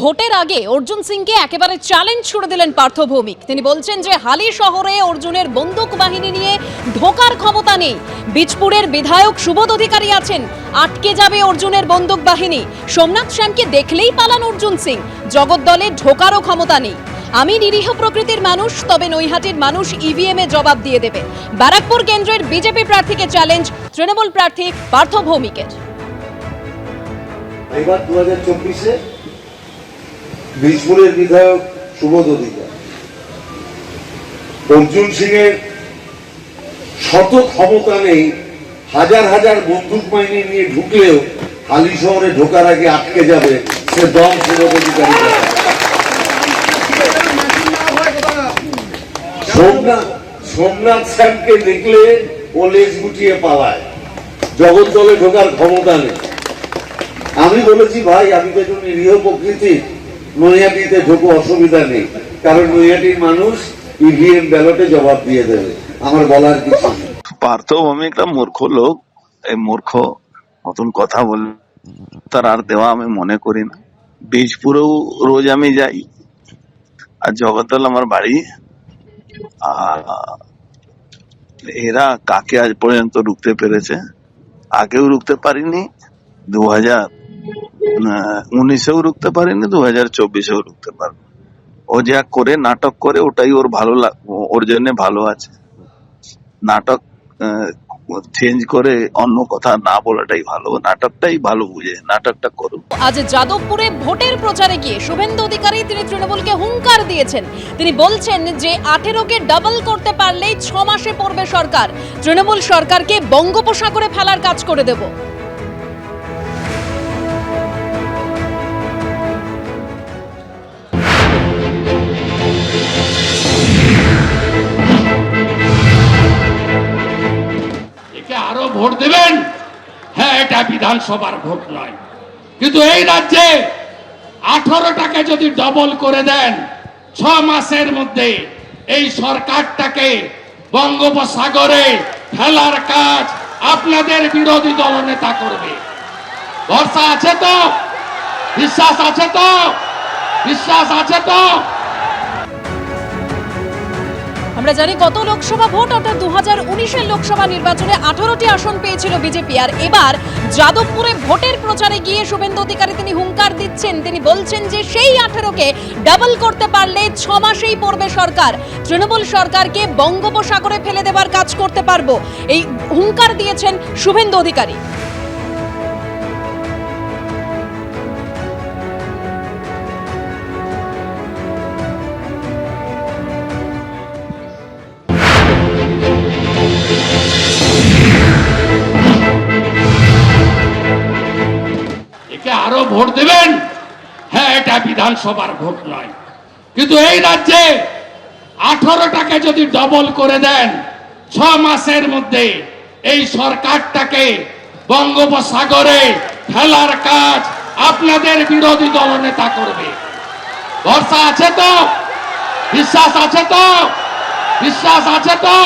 ভোটের আগে অর্জুন সিংকে একেবারে চ্যালেঞ্জ ছুড়ে দিলেন পার্থ ভৌমিক। তিনি বলছেন যে, হালি শহরে অর্জুনের বন্দুক বাহিনী নিয়ে ঢোকার ক্ষমতা নেই। বীজপুরের বিধায়ক সুবোধ অধিকারী আছেন, আটকে যাবে অর্জুনের বন্দুক বাহিনী। সোমনাথ শ্যামকে দেখলেই পালান অর্জুন সিং জগদ্দলে ঢোকারও ক্ষমতা নেই। আমি নিরীহ প্রকৃতির মানুষ, তবে নৈহাটির মানুষ ইভিএম এ জবাব দিয়ে দেবে। ব্যারাকপুর কেন্দ্রের বিজেপি প্রার্থীকে চ্যালেঞ্জ তৃণমূল প্রার্থী পার্থ ভৌমিকের। এবার দু হাজার চব্বিশে বীজপুরের বিধায়ক সুবোধ অধিকার। অর্জুন সিং এর শত ক্ষমতা নেই, হাজার হাজার বন্দুক বাহিনী নিয়ে ঢুকলেও হালি শহরে ঢোকার আগে আটকে যাবে সে দম সুবোধ অধিকারী। সোমনাথ সোমনাথ শ্যামকে দেখলে ও লেজ গুটিয়ে পালায়। জগৎ দলে ঢোকার ক্ষমতা নেই। আমি বলেছি, ভাই, আমি তো একজন নিরীহ প্রকৃতি নৈহাটিতে ঢোকো, অসুবিধা নেই। কারণ নৈহাটির মানুষ ইভিএম ব্যালটে জবাব দিয়ে দেবে। আমার বলার কিছু নেই। পার্থ ভৌমিকটা মূর্খ লোক। এই মূর্খ মতন কথা বল তার আর দেওয়া আমি মনে করি না। বীজপুরেও রোজ আমি যাই। আর জগদ্দল আমার বাড়ি। আর এরা কাকে আজ পর্যন্ত রুখতে পেরেছে? আগেও রুখতে পারিনি। দু হাজার উনিশেও রুখতে পারেনি দু হাজার চব্বিশেও রুখতে পারব। ও যা করে নাটক করে, ওটাই ওর ভালো ওর জন্য ভালো আছে। নাটক চেঞ্জ করে অন্য কথা না বলাটাই ভালো। নাটকটাই ভালো বুঝে, নাটকটা করুক। আজ যাদবপুরে ভোটের প্রচারে গিয়ে শুভেন্দু অধিকারী তিনি তৃণমূলকে হুঙ্কার দিয়েছেন। তিনি বলছেন যে আঠেরোকে ডাবল করতে পারলেই ছ মাসে পড়বে সরকার। তৃণমূল সরকারকে বঙ্গোপসাগরে ফেলার কাজ করে দেব। ভোট দেবেন? হ্যাঁ এটা বিধানসভার ভোট নয়। কিন্তু এই রাজ্যে আঠারোটাকে যদি ডবল করে দেন, ছ মাসের মধ্যে এই সরকারটাকে বঙ্গোপসাগরে ফেলার কাজ আপনাদের বিরোধী দল নেতা করবে। ভরসা আছে তো? বিশ্বাস আছে তো? বিশ্বাস আছে তো? আমরা জানি গত লোকসভা ভোট, অর্থাৎ দু হাজার উনিশের লোকসভা নির্বাচনে আঠারোটি আসন পেয়েছিল বিজেপি। আর এবার যাদবপুরে ভোটের প্রচারে গিয়ে শুভেন্দু অধিকারী তিনি হুঙ্কার দিচ্ছেন। তিনি বলছেন যে সেই আঠেরোকে ডাবল করতে পারলে ছ মাসেই পড়বে সরকার। তৃণমূল সরকারকে বঙ্গোপসাগরে ফেলে দেবার কাজ করতে পারব। এই হুঙ্কার দিয়েছেন শুভেন্দু অধিকারী। ভোট দেবেন? হ্যাঁ এটা বিধানসভার ভোট নয়। কিন্তু এই রাজ্যে আঠারোটাকে যদি ডবল করে দেন, ছ মাসের মধ্যে এই সরকারটাকে বঙ্গোপসাগরে ফেলার কাজ আপনাদের বিরোধী দলনেতা করবে। ভরসা আছে তো? বিশ্বাস আছে তো? বিশ্বাস আছে তো?